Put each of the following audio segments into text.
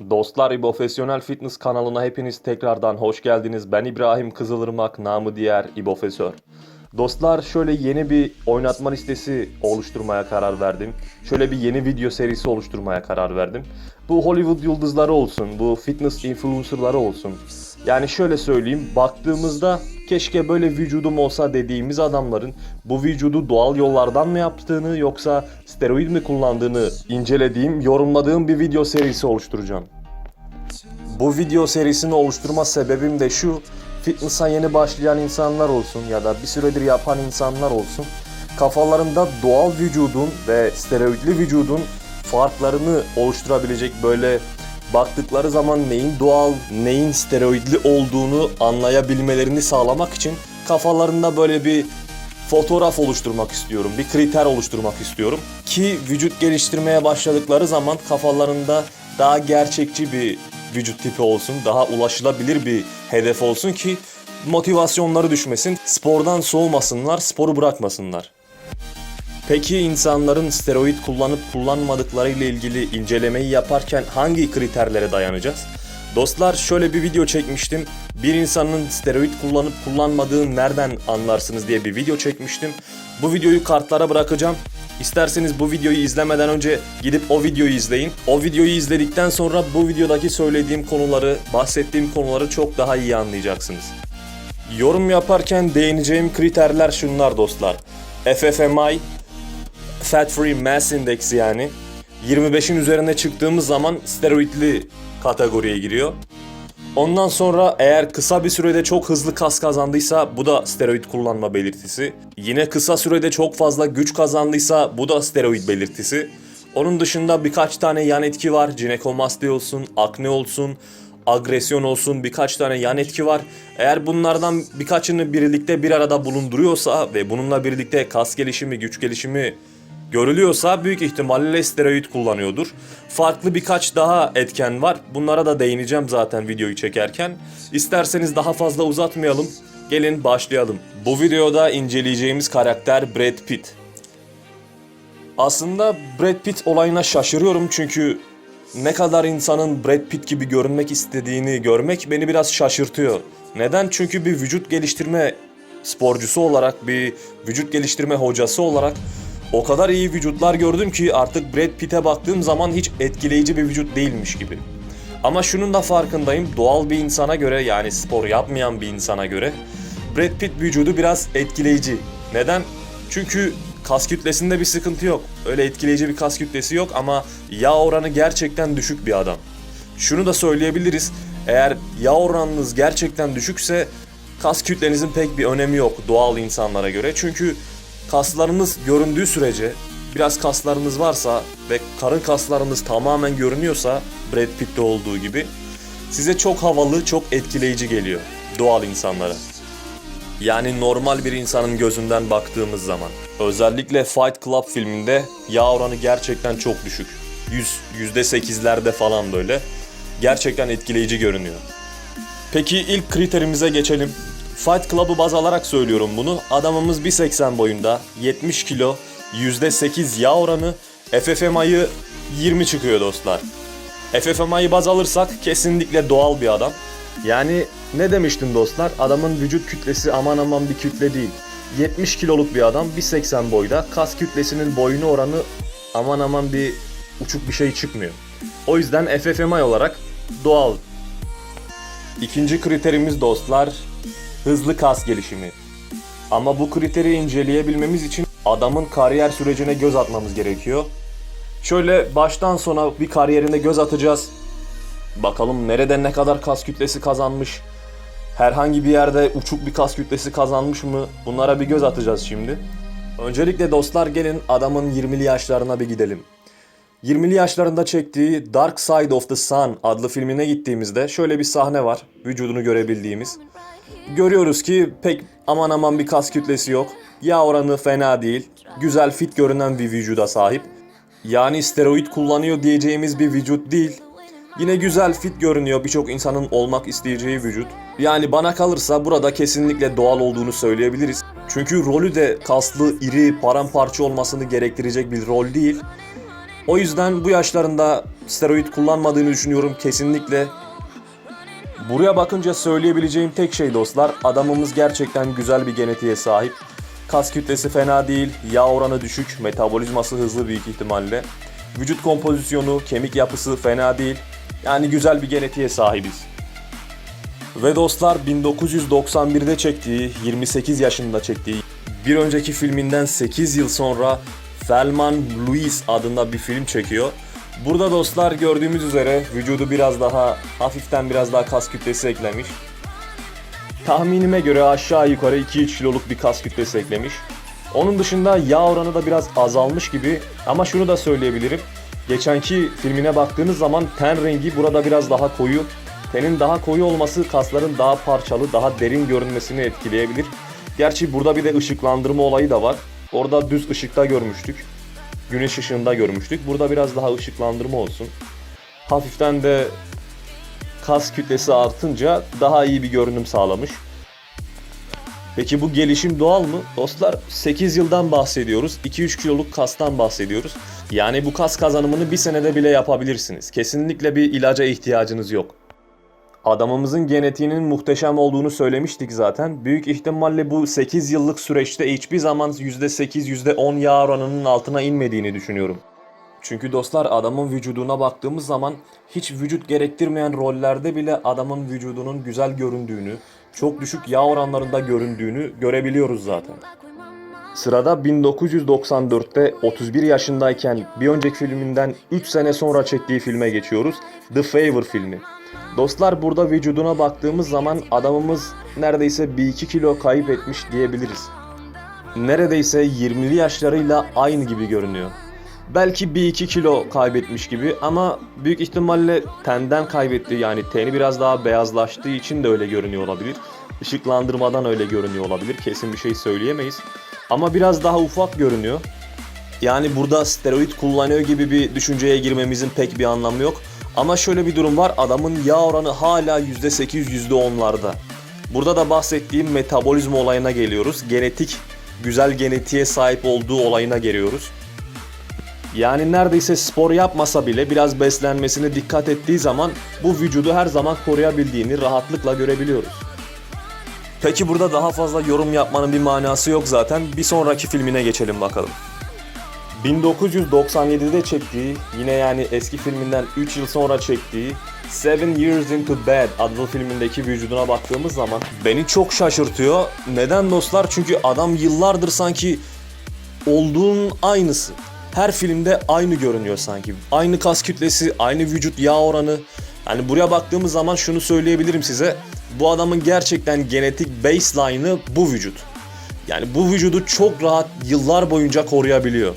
Dostlar İbofesyonel Fitness kanalına hepiniz tekrardan hoş geldiniz. Ben İbrahim Kızılırmak, namı diğer İbofesör. Dostlar şöyle yeni bir oynatma listesi oluşturmaya karar verdim. Şöyle bir yeni video serisi oluşturmaya karar verdim. Bu Hollywood yıldızları olsun, bu fitness influencerları olsun. Yani şöyle söyleyeyim, baktığımızda keşke böyle vücudum olsa dediğimiz adamların bu vücudu doğal yollardan mı yaptığını yoksa steroid mi kullandığını incelediğim, yorumladığım bir video serisi oluşturacağım. Bu video serisini oluşturma sebebim de şu. Fitness'a yeni başlayan insanlar olsun ya da bir süredir yapan insanlar olsun. Kafalarında doğal vücudun ve steroidli vücudun farklarını oluşturabilecek böyle baktıkları zaman neyin doğal, neyin steroidli olduğunu anlayabilmelerini sağlamak için kafalarında böyle bir fotoğraf oluşturmak istiyorum. Bir kriter oluşturmak istiyorum. Ki vücut geliştirmeye başladıkları zaman kafalarında daha gerçekçi bir vücut tipi olsun. Daha ulaşılabilir bir hedef olsun ki motivasyonları düşmesin. Spordan soğumasınlar, sporu bırakmasınlar. Peki insanların steroid kullanıp kullanmadıkları ile ilgili incelemeyi yaparken hangi kriterlere dayanacağız? Dostlar şöyle bir video çekmiştim. Bir insanın steroid kullanıp kullanmadığını nereden anlarsınız diye bir video çekmiştim. Bu videoyu kartlara bırakacağım. İsterseniz bu videoyu izlemeden önce gidip o videoyu izleyin. O videoyu izledikten sonra bu videodaki söylediğim konuları, bahsettiğim konuları çok daha iyi anlayacaksınız. Yorum yaparken değineceğim kriterler şunlar dostlar. FFMI, Fat Free Mass Index yani 25'in üzerine çıktığımız zaman steroidli kategoriye giriyor. Ondan sonra eğer kısa bir sürede çok hızlı kas kazandıysa bu da steroid kullanma belirtisi. Yine kısa sürede çok fazla güç kazandıysa bu da steroid belirtisi. Onun dışında birkaç tane yan etki var. Jinekomasti olsun, akne olsun, agresyon olsun birkaç tane yan etki var. Eğer bunlardan birkaçını birlikte bir arada bulunduruyorsa ve bununla birlikte kas gelişimi, güç gelişimi görülüyorsa büyük ihtimalle steroid kullanıyordur. Farklı birkaç daha etken var. Bunlara da değineceğim zaten videoyu çekerken. İsterseniz daha fazla uzatmayalım. Gelin başlayalım. Bu videoda inceleyeceğimiz karakter Brad Pitt. Aslında Brad Pitt olayına şaşırıyorum çünkü ne kadar insanın Brad Pitt gibi görünmek istediğini görmek beni biraz şaşırtıyor. Neden? Çünkü bir vücut geliştirme sporcusu olarak, bir vücut geliştirme hocası olarak o kadar iyi vücutlar gördüm ki artık Brad Pitt'e baktığım zaman hiç etkileyici bir vücut değilmiş gibi. Ama şunun da farkındayım. Doğal bir insana göre yani spor yapmayan bir insana göre Brad Pitt vücudu biraz etkileyici. Neden? Çünkü kas kütlesinde bir sıkıntı yok. Öyle etkileyici bir kas kütlesi yok ama yağ oranı gerçekten düşük bir adam. Şunu da söyleyebiliriz. Eğer yağ oranınız gerçekten düşükse kas kütlenizin pek bir önemi yok doğal insanlara göre. Çünkü kaslarınız göründüğü sürece biraz kaslarınız varsa ve karın kaslarınız tamamen görünüyorsa Brad Pitt'te olduğu gibi size çok havalı, çok etkileyici geliyor doğal insanlara. Yani normal bir insanın gözünden baktığımız zaman. Özellikle Fight Club filminde yağ oranı gerçekten çok düşük. 100, %8'lerde falan böyle. Gerçekten etkileyici görünüyor. Peki ilk kriterimize geçelim. Fight Club'ı baz alarak söylüyorum bunu. Adamımız 1.80 boyunda, 70 kilo, %8 yağ oranı, FFMI'ı 20 çıkıyor dostlar. FFMI'yi baz alırsak kesinlikle doğal bir adam. Yani ne demiştim dostlar? Adamın vücut kütlesi aman aman bir kütle değil. 70 kiloluk bir adam 1.80 boyda. Kas kütlesinin boyunu oranı aman aman bir uçuk bir şey çıkmıyor. O yüzden FFMI olarak doğal. İkinci kriterimiz dostlar hızlı kas gelişimi. Ama bu kriteri inceleyebilmemiz için adamın kariyer sürecine göz atmamız gerekiyor. Şöyle baştan sona bir kariyerine göz atacağız. Bakalım nerede ne kadar kas kütlesi kazanmış. Herhangi bir yerde uçuk bir kas kütlesi kazanmış mı? Bunlara bir göz atacağız şimdi. Öncelikle dostlar gelin adamın 20'li yaşlarına bir gidelim. 20'li yaşlarında çektiği Dark Side of the Sun adlı filmine gittiğimizde şöyle bir sahne var. Vücudunu görebildiğimiz. Görüyoruz ki pek aman aman bir kas kütlesi yok. Yağ oranı fena değil. Güzel fit görünen bir vücuda sahip. Yani steroid kullanıyor diyeceğimiz bir vücut değil. Yine güzel fit görünüyor birçok insanın olmak isteyeceği vücut. Yani bana kalırsa burada kesinlikle doğal olduğunu söyleyebiliriz. Çünkü rolü de kaslı, iri, paramparça olmasını gerektirecek bir rol değil. O yüzden bu yaşlarında steroid kullanmadığını düşünüyorum kesinlikle. Buraya bakınca söyleyebileceğim tek şey dostlar, adamımız gerçekten güzel bir genetiğe sahip. Kas kütlesi fena değil, yağ oranı düşük, metabolizması hızlı büyük ihtimalle. Vücut kompozisyonu, kemik yapısı fena değil. Yani güzel bir genetiğe sahibiz. Ve dostlar 1991'de çektiği, 28 yaşında çektiği bir önceki filminden 8 yıl sonra Thelma Louise adında bir film çekiyor. Burada dostlar gördüğümüz üzere vücudu biraz daha hafiften biraz daha kas kütlesi eklemiş. Tahminime göre aşağı yukarı 2-3 kiloluk bir kas kütlesi eklemiş. Onun dışında yağ oranı da biraz azalmış gibi ama şunu da söyleyebilirim. Geçenki filmine baktığınız zaman ten rengi burada biraz daha koyu. Tenin daha koyu olması kasların daha parçalı, daha derin görünmesini etkileyebilir. Gerçi burada bir de ışıklandırma olayı da var. Orada düz ışıkta görmüştük. Güneş ışığında görmüştük. Burada biraz daha ışıklandırma olsun. Hafiften de kas kütlesi artınca daha iyi bir görünüm sağlamış. Peki bu gelişim doğal mı? Dostlar 8 yıldan bahsediyoruz. 2-3 kiloluk kastan bahsediyoruz. Yani bu kas kazanımını bir senede bile yapabilirsiniz. Kesinlikle bir ilaca ihtiyacınız yok. Adamımızın genetiğinin muhteşem olduğunu söylemiştik zaten. Büyük ihtimalle bu 8 yıllık süreçte hiçbir zaman %8, %10 yağ oranının altına inmediğini düşünüyorum. Çünkü dostlar adamın vücuduna baktığımız zaman hiç vücut gerektirmeyen rollerde bile adamın vücudunun güzel göründüğünü, çok düşük yağ oranlarında göründüğünü görebiliyoruz zaten. Sırada 1994'te 31 yaşındayken bir önceki filminden 3 sene sonra çektiği filme geçiyoruz. The Favor filmi. Dostlar burada vücuduna baktığımız zaman adamımız neredeyse 1-2 kilo kayıp etmiş diyebiliriz. Neredeyse 20'li yaşlarıyla aynı gibi görünüyor. Belki 1-2 kilo kaybetmiş gibi ama büyük ihtimalle tenden kaybetti yani teni biraz daha beyazlaştığı için de öyle görünüyor olabilir. Işıklandırmadan öyle görünüyor olabilir. Kesin bir şey söyleyemeyiz. Ama biraz daha ufak görünüyor. Yani burada steroid kullanıyor gibi bir düşünceye girmemizin pek bir anlamı yok. Ama şöyle bir durum var. Adamın yağ oranı hala %8 %10'larda. Burada da bahsettiğim metabolizma olayına geliyoruz. Genetik, güzel genetiğe sahip olduğu olayına geliyoruz. Yani neredeyse spor yapmasa bile biraz beslenmesine dikkat ettiği zaman bu vücudu her zaman koruyabildiğini rahatlıkla görebiliyoruz. Peki burada daha fazla yorum yapmanın bir manası yok zaten. Bir sonraki filmine geçelim bakalım. 1997'de çektiği, yine yani eski filminden 3 yıl sonra çektiği Seven Years Into Bed adlı filmindeki vücuduna baktığımız zaman beni çok şaşırtıyor. Neden dostlar? Çünkü adam yıllardır sanki olduğunun aynısı. Her filmde aynı görünüyor sanki. Aynı kas kütlesi, aynı vücut yağ oranı. Yani buraya baktığımız zaman şunu söyleyebilirim size. Bu adamın gerçekten genetik baseline'ı bu vücut. Yani bu vücudu çok rahat yıllar boyunca koruyabiliyor.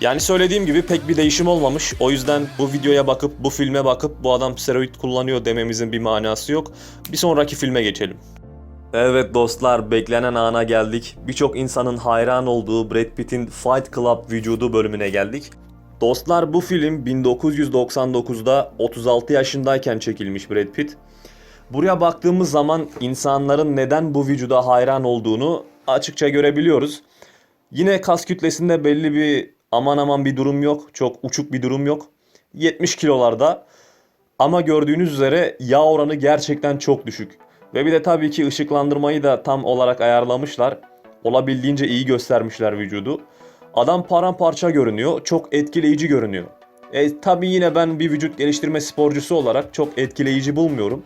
Yani söylediğim gibi pek bir değişim olmamış. O yüzden bu videoya bakıp, bu filme bakıp bu adam steroid kullanıyor dememizin bir manası yok. Bir sonraki filme geçelim. Evet dostlar beklenen ana geldik. Birçok insanın hayran olduğu Brad Pitt'in Fight Club vücudu bölümüne geldik. Dostlar bu film 1999'da 36 yaşındayken çekilmiş Brad Pitt. Buraya baktığımız zaman insanların neden bu vücuda hayran olduğunu açıkça görebiliyoruz. Yine kas kütlesinde belli bir aman aman bir durum yok. Çok uçuk bir durum yok. 70 kilolarda. Ama gördüğünüz üzere yağ oranı gerçekten çok düşük. Ve bir de tabii ki ışıklandırmayı da tam olarak ayarlamışlar. Olabildiğince iyi göstermişler vücudu. Adam paramparça görünüyor. Çok etkileyici görünüyor. E tabii yine ben bir vücut geliştirme sporcusu olarak çok etkileyici bulmuyorum.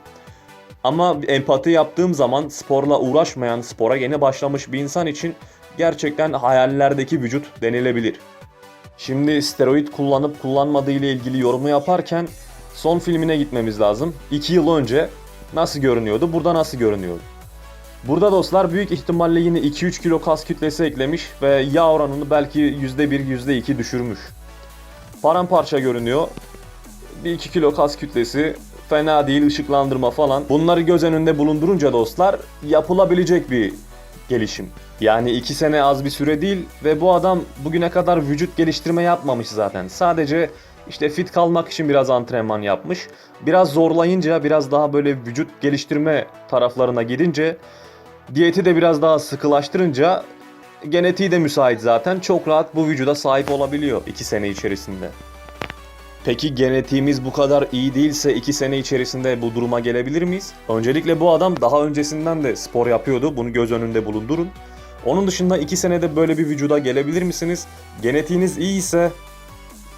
Ama empati yaptığım zaman sporla uğraşmayan, spora yeni başlamış bir insan için gerçekten hayallerdeki vücut denilebilir. Şimdi steroid kullanıp kullanmadığı ile ilgili yorumu yaparken son filmine gitmemiz lazım. 2 yıl önce nasıl görünüyordu, burada nasıl görünüyordu? Burada dostlar büyük ihtimalle yine 2-3 kilo kas kütlesi eklemiş ve yağ oranını belki %1, %2 düşürmüş. Paramparça görünüyor. 1-2 kilo kas kütlesi, fena değil ışıklandırma falan. Bunları göz önünde bulundurunca dostlar yapılabilecek bir gelişim. Yani 2 sene az bir süre değil ve bu adam bugüne kadar vücut geliştirme yapmamış zaten. Sadece işte fit kalmak için biraz antrenman yapmış. Biraz zorlayınca, biraz daha böyle vücut geliştirme taraflarına gidince, diyeti de biraz daha sıkılaştırınca Genetiği de müsait zaten. Çok rahat bu vücuda sahip olabiliyor 2 sene içerisinde. Peki genetiğimiz bu kadar iyi değilse 2 sene içerisinde bu duruma gelebilir miyiz? Öncelikle bu adam daha öncesinden de spor yapıyordu. Bunu göz önünde bulundurun. Onun dışında 2 senede böyle bir vücuda gelebilir misiniz? Genetiğiniz iyi ise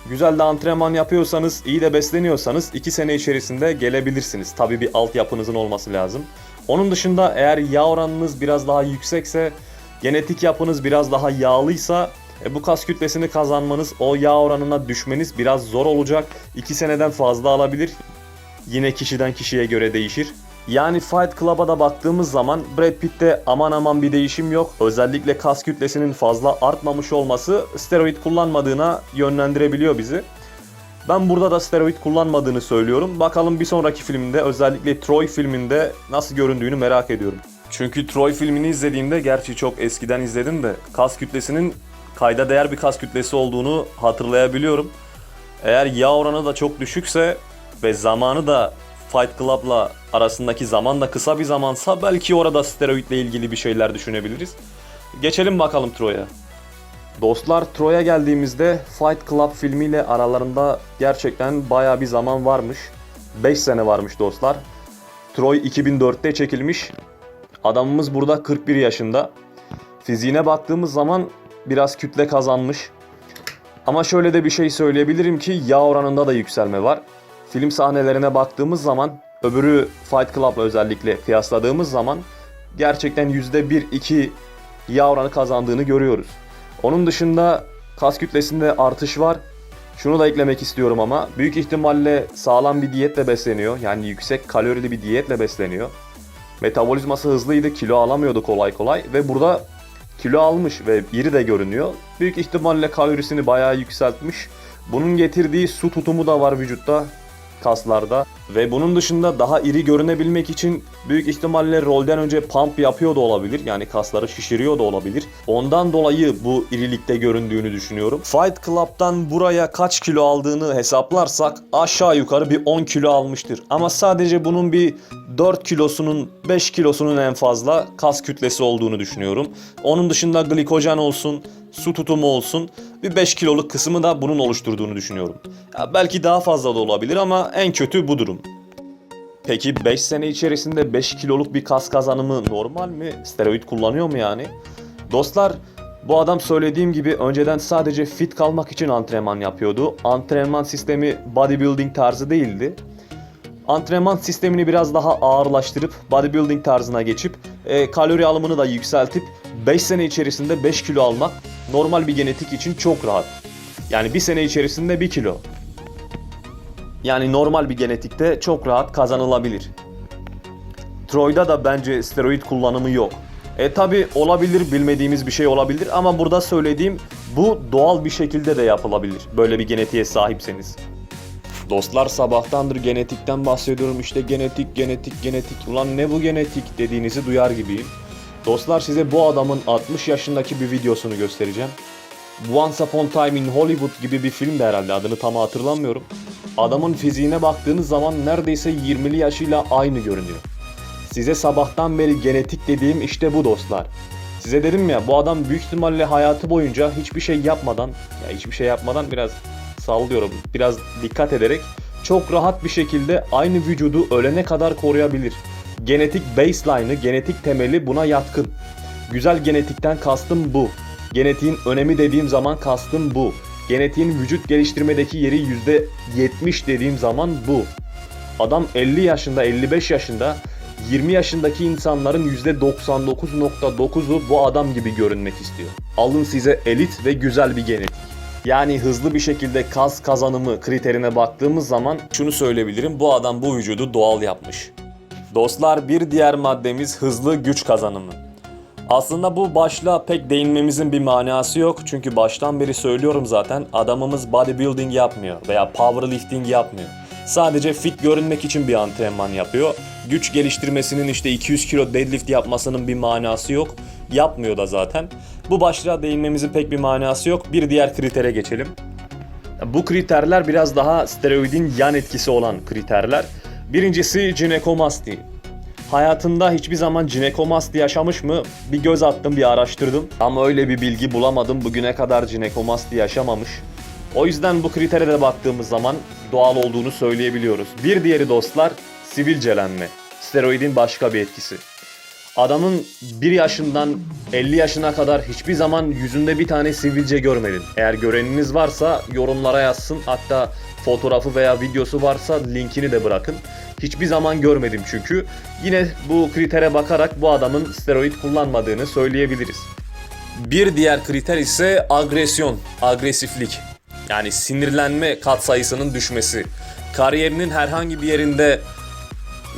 Güzel de antrenman yapıyorsanız, iyi de besleniyorsanız 2 sene içerisinde gelebilirsiniz. Tabii bir altyapınızın olması lazım. Onun dışında eğer yağ oranınız biraz daha yüksekse, genetik yapınız biraz daha yağlıysa e, bu kas kütlesini kazanmanız, o yağ oranına düşmeniz biraz zor olacak. 2 seneden fazla alabilir. Yine kişiden kişiye göre değişir. Yani Fight Club'a da baktığımız zaman Brad Pitt'te aman aman bir değişim yok. Özellikle kas kütlesinin fazla artmamış olması steroid kullanmadığına yönlendirebiliyor bizi. Ben burada da steroid kullanmadığını söylüyorum. Bakalım bir sonraki filmde özellikle Troy filminde nasıl göründüğünü merak ediyorum. Çünkü Troy filmini izlediğimde gerçi çok eskiden izledim de kas kütlesinin kayda değer bir kas kütlesi olduğunu hatırlayabiliyorum. Eğer yağ oranı da çok düşükse ve zamanı da Fight Club'la arasındaki zaman da kısa bir zamansa belki orada steroidle ilgili bir şeyler düşünebiliriz. Geçelim bakalım Troy'a. Dostlar Troy'a geldiğimizde Fight Club filmiyle aralarında gerçekten baya bir zaman varmış. 5 sene varmış dostlar. Troy 2004'te çekilmiş. Adamımız burada 41 yaşında. Fiziğine baktığımız zaman biraz kütle kazanmış. Ama şöyle de bir şey söyleyebilirim ki yağ oranında da yükselme var. Film sahnelerine baktığımız zaman öbürü Fight Club'la özellikle kıyasladığımız zaman gerçekten %1-2 yağ oranı kazandığını görüyoruz. Onun dışında kas kütlesinde artış var. Şunu da eklemek istiyorum ama büyük ihtimalle sağlam bir diyetle besleniyor. Yani yüksek kalorili bir diyetle besleniyor. Metabolizması hızlıydı, kilo alamıyordu kolay kolay ve burada kilo almış ve iri de görünüyor. Büyük ihtimalle kalorisini bayağı yükseltmiş. Bunun getirdiği su tutumu da var vücutta, kaslarda. Ve bunun dışında daha iri görünebilmek için büyük ihtimalle rolden önce pump yapıyor da olabilir. Yani kasları şişiriyor da olabilir. Ondan dolayı bu irilikte göründüğünü düşünüyorum. Fight Club'dan buraya kaç kilo aldığını hesaplarsak aşağı yukarı bir 10 kilo almıştır. Ama sadece bunun bir 4 kilosunun 5 kilosunun en fazla kas kütlesi olduğunu düşünüyorum. Onun dışında glikojen olsun, su tutumu olsun bir 5 kiloluk kısmı da bunun oluşturduğunu düşünüyorum. Ya belki daha fazla da olabilir ama en kötü bu durum. Peki 5 sene içerisinde 5 kiloluk bir kas kazanımı normal mi? Steroid kullanıyor mu yani? Dostlar bu adam söylediğim gibi önceden sadece fit kalmak için antrenman yapıyordu. Antrenman sistemi bodybuilding tarzı değildi. Antrenman sistemini biraz daha ağırlaştırıp bodybuilding tarzına geçip e, kalori alımını da yükseltip 5 sene içerisinde 5 kilo almak normal bir genetik için çok rahat. Yani bir sene içerisinde 1 kilo. Yani normal bir genetikte çok rahat kazanılabilir. Troy'da da bence steroid kullanımı yok. E tabi olabilir bilmediğimiz bir şey olabilir ama burada söylediğim bu doğal bir şekilde de yapılabilir. Böyle bir genetiğe sahipseniz. Dostlar sabahtandır genetikten bahsediyorum işte genetik genetik genetik ulan ne bu genetik dediğinizi duyar gibiyim. Dostlar size bu adamın 60 yaşındaki bir videosunu göstereceğim. Once Upon a Time in Hollywood gibi bir film de herhalde adını tam hatırlamıyorum. Adamın fiziğine baktığınız zaman neredeyse 20'li yaşıyla aynı görünüyor. Size sabahtan beri genetik dediğim işte bu dostlar. Size dedim ya bu adam büyük ihtimalle hayatı boyunca hiçbir şey yapmadan, ya hiçbir şey yapmadan biraz sallıyorum, biraz dikkat ederek çok rahat bir şekilde aynı vücudu ölene kadar koruyabilir. Genetik baseline'ı, genetik temeli buna yatkın. Güzel genetikten kastım bu. Genetiğin önemi dediğim zaman kastım bu. Genetiğin vücut geliştirmedeki yeri %70 dediğim zaman bu. Adam 50 yaşında, 55 yaşında 20 yaşındaki insanların %99.9'u bu adam gibi görünmek istiyor. Alın size elit ve güzel bir genetik. Yani hızlı bir şekilde kas kazanımı kriterine baktığımız zaman şunu söyleyebilirim. Bu adam bu vücudu doğal yapmış. Dostlar bir diğer maddemiz hızlı güç kazanımı. Aslında bu başlığa pek değinmemizin bir manası yok. Çünkü baştan beri söylüyorum zaten adamımız bodybuilding yapmıyor veya powerlifting yapmıyor. Sadece fit görünmek için bir antrenman yapıyor. Güç geliştirmesinin işte 200 kilo deadlift yapmasının bir manası yok. Yapmıyor da zaten. Bu başlığa değinmemizin pek bir manası yok. Bir diğer kritere geçelim. Bu kriterler biraz daha steroidin yan etkisi olan kriterler. Birincisi jinekomasti. hayatında hiçbir zaman jinekomasti yaşamış mı? Bir göz attım, bir araştırdım. Ama öyle bir bilgi bulamadım. Bugüne kadar jinekomasti yaşamamış. O yüzden bu kritere de baktığımız zaman doğal olduğunu söyleyebiliyoruz. Bir diğeri dostlar sivilcelenme. Steroidin başka bir etkisi. Adamın 1 yaşından 50 yaşına kadar hiçbir zaman yüzünde bir tane sivilce görmedin. Eğer göreniniz varsa yorumlara yazsın. Hatta fotoğrafı veya videosu varsa linkini de bırakın. Hiçbir zaman görmedim çünkü. Yine bu kritere bakarak bu adamın steroid kullanmadığını söyleyebiliriz. Bir diğer kriter ise agresyon, agresiflik. Yani sinirlenme katsayısının düşmesi. Kariyerinin herhangi bir yerinde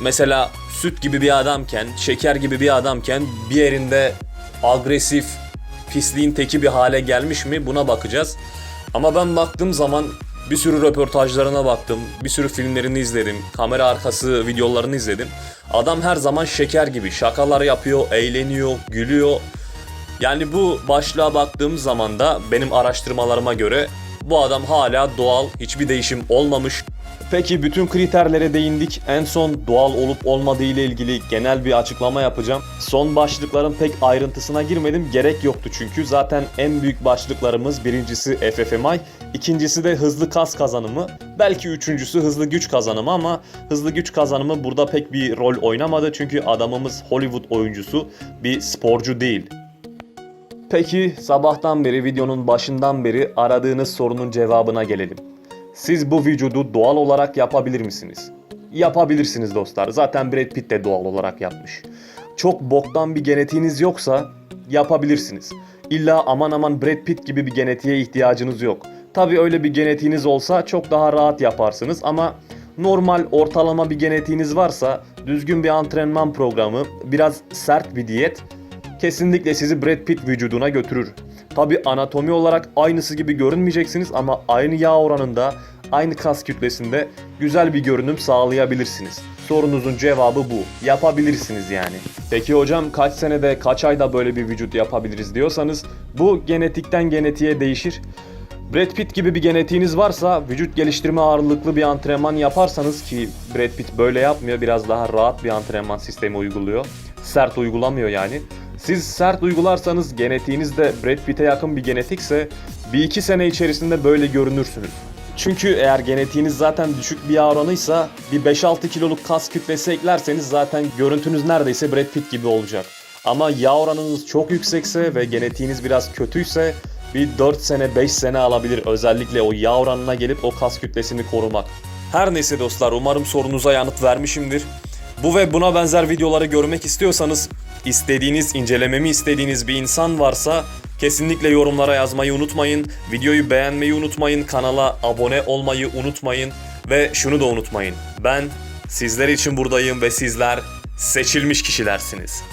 mesela süt gibi bir adamken, şeker gibi bir adamken bir yerinde agresif, pisliğin teki bir hale gelmiş mi buna bakacağız. Ama ben baktığım zaman bir sürü röportajlarına baktım, bir sürü filmlerini izledim, kamera arkası videolarını izledim. Adam her zaman şeker gibi şakalar yapıyor, eğleniyor, gülüyor. Yani bu başlığa baktığım zaman da benim araştırmalarıma göre bu adam hala doğal, hiçbir değişim olmamış. Peki bütün kriterlere değindik. En son doğal olup olmadığı ile ilgili genel bir açıklama yapacağım. Son başlıkların pek ayrıntısına girmedim. Gerek yoktu çünkü. Zaten en büyük başlıklarımız birincisi FFMI, ikincisi de hızlı kas kazanımı. Belki üçüncüsü hızlı güç kazanımı ama hızlı güç kazanımı burada pek bir rol oynamadı. Çünkü adamımız Hollywood oyuncusu, bir sporcu değil. Peki sabahtan beri videonun başından beri aradığınız sorunun cevabına gelelim. Siz bu vücudu doğal olarak yapabilir misiniz? Yapabilirsiniz dostlar. Zaten Brad Pitt de doğal olarak yapmış. Çok boktan bir genetiğiniz yoksa yapabilirsiniz. İlla aman aman Brad Pitt gibi bir genetiğe ihtiyacınız yok. Tabi öyle bir genetiğiniz olsa çok daha rahat yaparsınız ama normal ortalama bir genetiğiniz varsa düzgün bir antrenman programı, biraz sert bir diyet kesinlikle sizi Brad Pitt vücuduna götürür. Tabi anatomi olarak aynısı gibi görünmeyeceksiniz ama aynı yağ oranında, aynı kas kütlesinde güzel bir görünüm sağlayabilirsiniz. Sorunuzun cevabı bu. Yapabilirsiniz yani. Peki hocam kaç senede, kaç ayda böyle bir vücut yapabiliriz diyorsanız bu genetikten genetiğe değişir. Brad Pitt gibi bir genetiğiniz varsa vücut geliştirme ağırlıklı bir antrenman yaparsanız ki Brad Pitt böyle yapmıyor biraz daha rahat bir antrenman sistemi uyguluyor. Sert uygulamıyor yani. Siz sert uygularsanız genetiğiniz de Brad Pitt'e yakın bir genetikse bir iki sene içerisinde böyle görünürsünüz. Çünkü eğer genetiğiniz zaten düşük bir yağ oranıysa bir 5-6 kiloluk kas kütlesi eklerseniz zaten görüntünüz neredeyse Brad Pitt gibi olacak. Ama yağ oranınız çok yüksekse ve genetiğiniz biraz kötüyse bir 4 sene 5 sene alabilir özellikle o yağ oranına gelip o kas kütlesini korumak. Her neyse dostlar umarım sorunuza yanıt vermişimdir. Bu ve buna benzer videoları görmek istiyorsanız istediğiniz, incelememi istediğiniz bir insan varsa kesinlikle yorumlara yazmayı unutmayın. Videoyu beğenmeyi unutmayın. Kanala abone olmayı unutmayın. Ve şunu da unutmayın. Ben sizler için buradayım ve sizler seçilmiş kişilersiniz.